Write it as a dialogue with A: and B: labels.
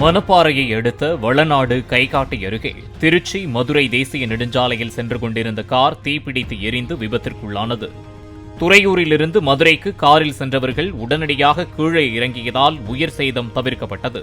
A: மணப்பாறையை அடுத்த வளநாடு கைகாட்டி அருகே திருச்சி மதுரை தேசிய நெடுஞ்சாலையில் சென்று கொண்டிருந்த கார் தீப்பிடித்து எரிந்து விபத்திற்குள்ளானது. துறையூரிலிருந்து மதுரைக்கு காரில் சென்றவர்கள் உடனடியாக கீழே இறங்கியதால் உயிர் சேதம் தவிர்க்கப்பட்டது.